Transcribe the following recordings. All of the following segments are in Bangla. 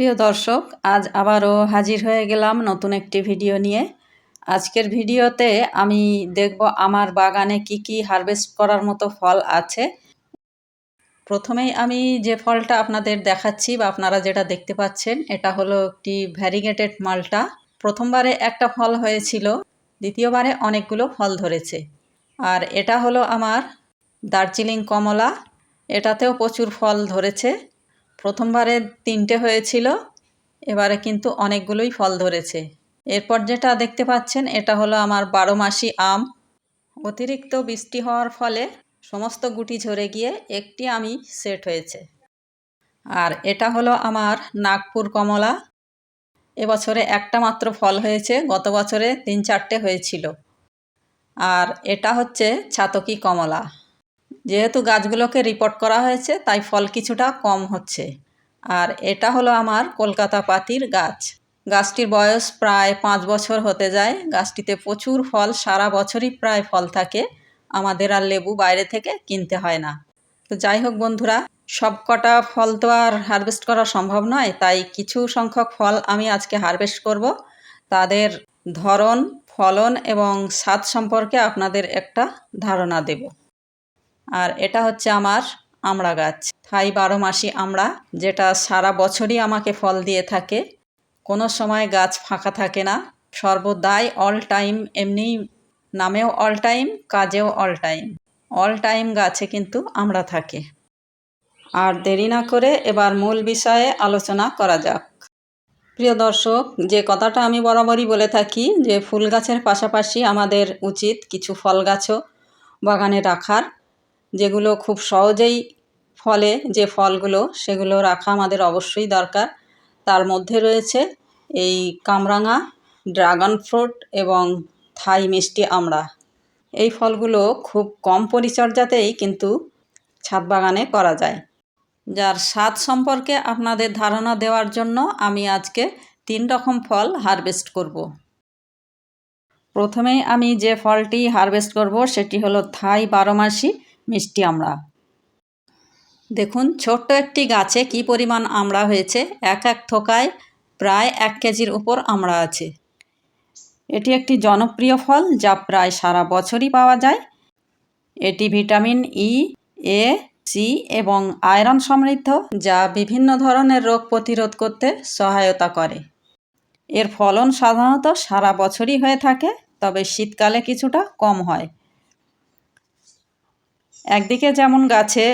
প্রিয় দর্শক, আজ আবারও হাজির হয়ে গেলাম নতুন একটি ভিডিও নিয়ে। আজকের ভিডিওতে আমি দেখব আমার বাগানে কি কি হারভেস্ট করার মতো ফল আছে। প্রথমেই আমি যে ফলটা আপনাদের দেখাচ্ছি বা আপনারা যেটা দেখতে পাচ্ছেন, এটা হলো একটি ভ্যারিগেটেড মালটা। প্রথমবারে একটা ফল হয়েছিল, দ্বিতীয়বারে অনেকগুলো ফল ধরেছে। আর এটা হলো আমার দার্জিলিং কমলা। এটাতেও প্রচুর ফল ধরেছে। প্রথমবারে তিনটে হয়েছিল, এবারে কিন্তু অনেকগুলোই ফল ধরেছে। এরপর যেটা দেখতে পাচ্ছেন, এটা হলো আমার বারো মাসি আম। অতিরিক্ত বৃষ্টি হওয়ার ফলে সমস্ত গুটি ঝরে গিয়ে একটি আমি সেট হয়েছে। আর এটা হলো আমার নাগপুর কমলা। এবছরে একটা মাত্র ফল হয়েছে, গত বছরে তিন চারটে হয়েছিল। আর এটা হচ্ছে ছাতকি কমলা। যেহেতু গাছগুলোকে রিপোর্ট করা হয়েছে, তাই ফল কিছুটা কম হচ্ছে। আর এটা হলো আমার কলকাতা পাতির গাছ। গাছটির বয়স প্রায় পাঁচ বছর হতে যায়। গাছটিতে প্রচুর ফল, সারা বছরই প্রায় ফল থাকে। আমাদের আর লেবু বাইরে থেকে কিনতে হয় না। তো যাই হোক বন্ধুরা সব কটা ফল তো আর হারভেস্ট করা সম্ভব নয়, তাই কিছু সংখ্যক ফল আমি আজকে হারভেস্ট করব। তাদের ধরন, ফলন এবং স্বাদ সম্পর্কে আপনাদের একটা ধারণা দেব। আর এটা হচ্ছে আমার আমড়া গাছ। থাই বারো মাসি আমড়া যেটা সারা বছরই আমাকে ফল দিয়ে থাকে। কোনো সময় গাছ ফাঁকা থাকে না। সর্বদাই অল টাইম এমনি নামেও অল টাইম কাজেও অল টাইম অল টাইম গাছে কিন্তু আমড়া থাকে। আর দেরি না করে এবার মূল বিষয়ে আলোচনা করা যাক। প্রিয় দর্শক, যে কথাটা আমি বরাবরই বলে থাকি যে ফুল গাছের পাশাপাশি আমাদের উচিত কিছু ফল গাছও বাগানে রাখার। যেগুলো খুব সহজেই ফলে যে ফলগুলো, সেগুলো রাখা আমাদের অবশ্যই দরকার। তার মধ্যে রয়েছে এই কামরাঙা, ড্রাগন ফ্রুট এবং থাই মিষ্টি আমড়া। এই ফলগুলো খুব কম পরিচর্যাতেই কিন্তু ছাদ বাগানে করা যায়। যার স্বাদ সম্পর্কে আপনাদের ধারণা দেওয়ার জন্য আমি আজকে তিন রকম ফল হারভেস্ট করব। প্রথমেই আমি যে ফলটি হারভেস্ট করব, সেটি হলো থাই বারোমাসি মিষ্টি আমড়া। দেখুন, ছোট্ট একটি গাছে কি পরিমাণ আমড়া হয়েছে। এক এক থোকায় প্রায় এক কেজির উপর আমড়া আছে। এটি একটি জনপ্রিয় ফল, যা প্রায় সারা বছরই পাওয়া যায়। এটি ভিটামিন ই, এ, সি এবং আয়রন সমৃদ্ধ, যা বিভিন্ন ধরনের রোগ প্রতিরোধ করতে সহায়তা করে। এর ফলন সাধারণত সারা বছরই হয়ে থাকে, তবে শীতকালে কিছুটা কম হয়। একদিকে যেমন গাছে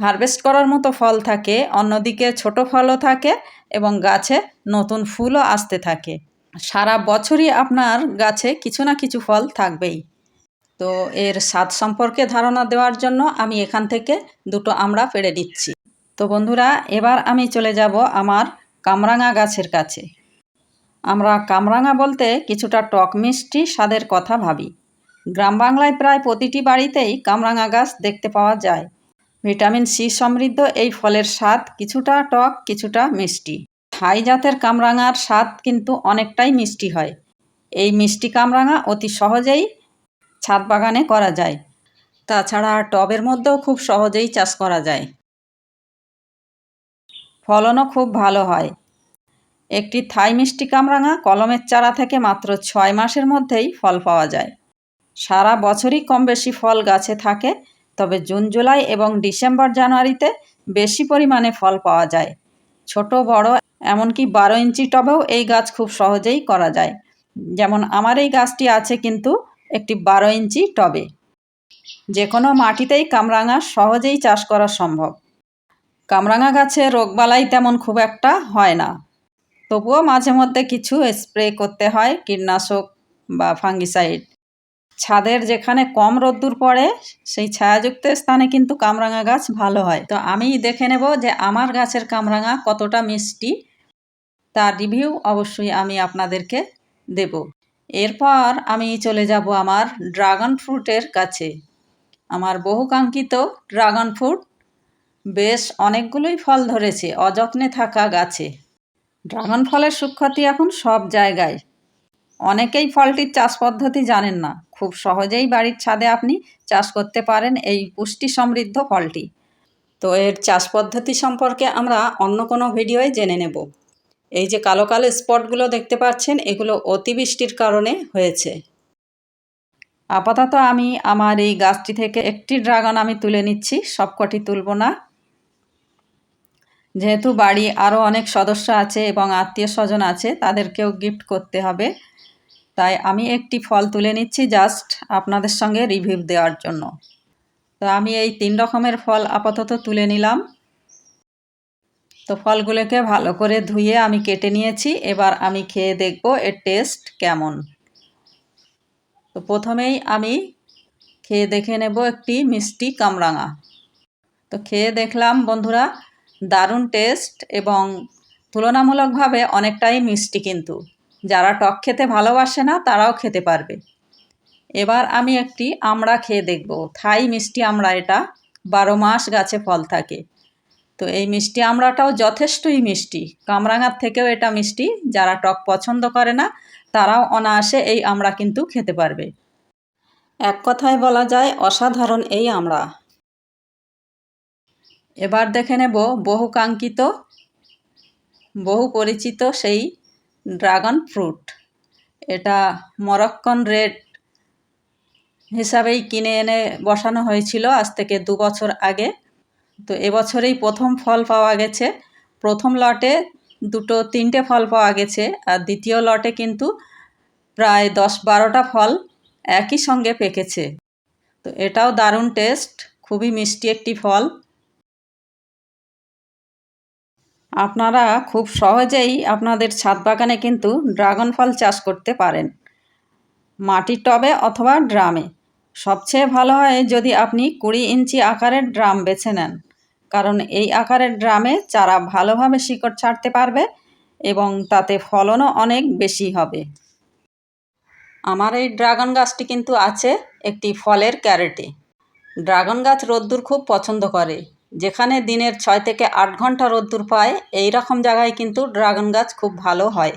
হারভেস্ট করার মতো ফল থাকে, অন্যদিকে ছোট ফলও থাকে এবং গাছে নতুন ফুলও আসতে থাকে। সারা বছরই আপনার গাছে কিছু না কিছু ফল থাকবেই। তো এর স্বাদ সম্পর্কে ধারণা দেওয়ার জন্য আমি এখান থেকে দুটো আমড়া পেড়ে দিচ্ছি তো বন্ধুরা, এবার আমি চলে যাব আমার কামরাঙা গাছের কাছে। আমরা কামরাঙা বলতে কিছুটা টক মিষ্টি স্বাদের কথা ভাবি। গ্রাম বাংলায় প্রায় প্রতিটি বাড়িতেই কামরাঙা গাছ দেখতে পাওয়া যায়। ভিটামিন সি সমৃদ্ধ এই ফলের স্বাদ কিছুটা টক, কিছুটা মিষ্টি। থাই জাতের কামরাঙার স্বাদ কিন্তু অনেকটাই মিষ্টি হয়। এই মিষ্টি কামরাঙা অতি সহজেই ছাদ বাগানে করা যায়। তাছাড়া টবের মধ্যেও খুব সহজেই চাষ করা যায়। ফলনও খুব ভালো হয়। একটি থাই মিষ্টি কামরাঙা কলমের চারা থেকে মাত্র ছয় মাসের মধ্যেই ফল পাওয়া যায়। সারা বছরই কম বেশি ফল গাছে থাকে, তবে জুন, জুলাই এবং ডিসেম্বর, জানুয়ারিতে বেশি পরিমাণে ফল পাওয়া যায়। ছোট, বড়, এমনকি বারো ইঞ্চি টবেও এই গাছ খুব সহজেই করা যায়। যেমন আমার এই গাছটি আছে কিন্তু একটি বারো ইঞ্চি টবে। যে কোনো মাটিতেই কামরাঙা সহজেই চাষ করা সম্ভব। কামরাঙা গাছে রোগবালাই তেমন খুব একটা হয় না। তবুও মাঝে মধ্যে কিছু স্প্রে করতে হয়, কীটনাশক বা ফাঙ্গিসাইড। ছাদের যেখানে কম রোদ্দুর পড়ে, সেই ছায়াযুক্ত স্থানে কিন্তু কামরাঙা গাছ ভালো হয়। তো আমি দেখে নেব যে আমার গাছের কামরাঙা কতটা মিষ্টি। তার রিভিউ অবশ্যই আমি আপনাদেরকে দেব। এরপর আমি চলে যাব আমার ড্রাগন ফ্রুটের কাছে। আমার বহুকাঙ্ক্ষিত ড্রাগন ফ্রুট বেশ অনেকগুলোই ফল ধরেছে, অযত্নে থাকা গাছে। ড্রাগন ফলের সুখ্যাতি এখন সব জায়গায়। অনেকেই ফলটির চাষ পদ্ধতি জানেন না। খুব সহজেই বাড়ির ছাদে আপনি চাষ করতে পারেন এই পুষ্টি সমৃদ্ধ ফলটি। তো এর চাষ পদ্ধতি সম্পর্কে আমরা অন্য কোনো ভিডিওয় জেনে নেব। এই যে কালো কালো স্পটগুলো দেখতে পাচ্ছেন, এগুলো অতিবৃষ্টির কারণে হয়েছে। আপাতত আমি আমার এই গাছটি থেকে একটি ড্রাগন আমি তুলে নিচ্ছি, সবকটি তুলব না। যেহেতু বাড়ি আরও অনেক সদস্য আছে এবং আত্মীয় স্বজন আছে, তাদেরকেও গিফট করতে হবে। তাই আমি একটি ফল তুলে নিচ্ছি জাস্ট আপনাদের সঙ্গে রিভিউ দেওয়ার জন্য। তো আমি এই তিন রকমের ফল আপাতত তুলে নিলাম। তো ফলগুলোকে ভালো করে ধুয়ে আমি কেটে নিয়েছি। এবার আমি খেয়ে দেখব এর টেস্ট কেমন। তো প্রথমেই আমি খেয়ে দেখে নেব একটি মিষ্টি কামরাঙা। তো খেয়ে দেখলাম বন্ধুরা, দারুণ টেস্ট এবং তুলনামূলকভাবে অনেকটাই মিষ্টি কিন্তু। যারা টক খেতে ভালোবাসে না, তারাও খেতে পারবে। এবার আমি একটি আমড়া খেয়ে দেখব। থাই মিষ্টি আমড়া এটা। বারো মাস গাছে ফল থাকে। তো এই মিষ্টি আমড়াটাও যথেষ্টই মিষ্টি। কামরাঙার থেকেও এটা মিষ্টি। যারা টক পছন্দ করে না, তারাও অনায়াসে এই আমড়া কিন্তু খেতে পারবে। এক কথায় বলা যায়, অসাধারণ এই আমড়া। এবার দেখে নেব বহু কাঙ্ক্ষিত বহু পরিচিত সেই ড্রাগন ফ্রুট। এটা মরক্কন রেড হিসাবেই কিনে এনে বসানো হয়েছিল আজ থেকে দু বছর আগে। তো এবছরেই প্রথম ফল পাওয়া গেছে। প্রথম লটে দুটো, তিনটে ফল পাওয়া গেছে আর দ্বিতীয় লটে কিন্তু প্রায় দশ বারোটা ফল একই সঙ্গে পেকেছে। তো এটাও দারুণ টেস্ট, খুবই মিষ্টি একটি ফল। আপনারা খুব সহজেই আপনাদের ছাদ বাগানে কিন্তু ড্রাগন ফল চাষ করতে পারেন। মাটির টবে অথবা ড্রামে। সবচেয়ে ভালো হয় যদি আপনি কুড়ি ইঞ্চি আকারের ড্রাম বেছে নেন, কারণ এই আকারের ড্রামে চারা ভালোভাবে শিকড় ছাড়তে পারবে এবং তাতে ফলনও অনেক বেশি হবে। আমার এই ড্রাগন গাছটি কিন্তু আছে একটি ফলের ক্যারেটে। ড্রাগন গাছ রোদ্দুর খুব পছন্দ করে। যেখানে দিনের ছয় থেকে আট ঘণ্টা রোদ্দুর পায়, এই রকম জায়গায় কিন্তু ড্রাগন গাছ খুব ভালো হয়।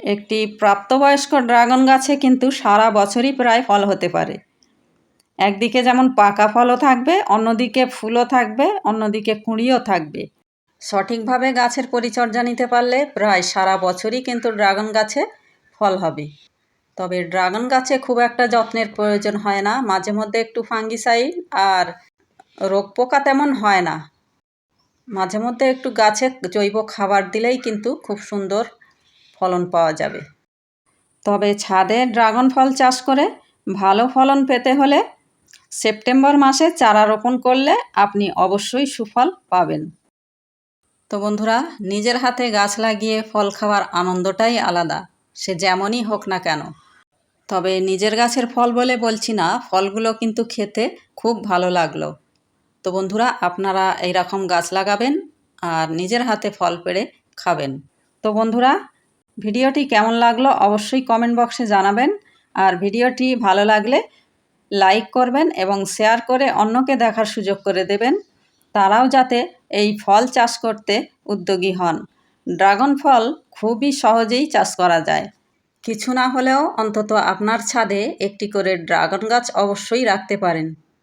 একটি প্রাপ্তবয়স্ক ড্রাগন গাছে কিন্তু সারা বছরই প্রায় ফল হতে পারে। একদিকে যেমন পাকা ফলও থাকবে, অন্যদিকে ফুলও থাকবে, অন্যদিকে কুঁড়িও থাকবে। সঠিকভাবে গাছের পরিচর্যা নিতে পারলে প্রায় সারা বছরই কিন্তু ড্রাগন গাছে ফল হবে। তবে ড্রাগন গাছে খুব একটা যত্নের প্রয়োজন হয় না। মাঝে মধ্যে একটু ফাঙ্গিসাইড আর রোগ পোকা তেমন হয় না। মাঝে মধ্যে একটু গাছে জৈব খাবার দিলেই কিন্তু খুব সুন্দর ফলন পাওয়া যাবে। তবে ছাদে ড্রাগন ফল চাষ করে ভালো ফলন পেতে হলে সেপ্টেম্বর মাসে চারা রোপণ করলে আপনি অবশ্যই সুফল পাবেন। তো বন্ধুরা, নিজের হাতে গাছ লাগিয়ে ফল খাওয়ার আনন্দটাই আলাদা, সে যেমনই হোক না কেন। তবে নিজের গাছের ফল বলে বলছি না, ফলগুলো কিন্তু খেতে খুব ভালো লাগল। তো বন্ধুরা, আপনারা এই রকম গাছ লাগাবেন আর নিজের হাতে ফল পেড়ে খাবেন। তো বন্ধুরা, ভিডিওটি কেমন লাগল অবশ্যই কমেন্ট বক্সে জানাবেন। আর ভিডিওটি ভালো লাগলে লাইক করবেন এবং শেয়ার করে অন্যকে দেখার সুযোগ করে দেবেন। তারাও যাতে এই ফল চাষ করতে উদ্যোগী হন। ড্রাগন ফল খুবই সহজেই চাষ করা যায়। কিছু না হলেও অন্তত আপনার ছাদে একটি করে ড্রাগন গাছ অবশ্যই রাখতে পারেন।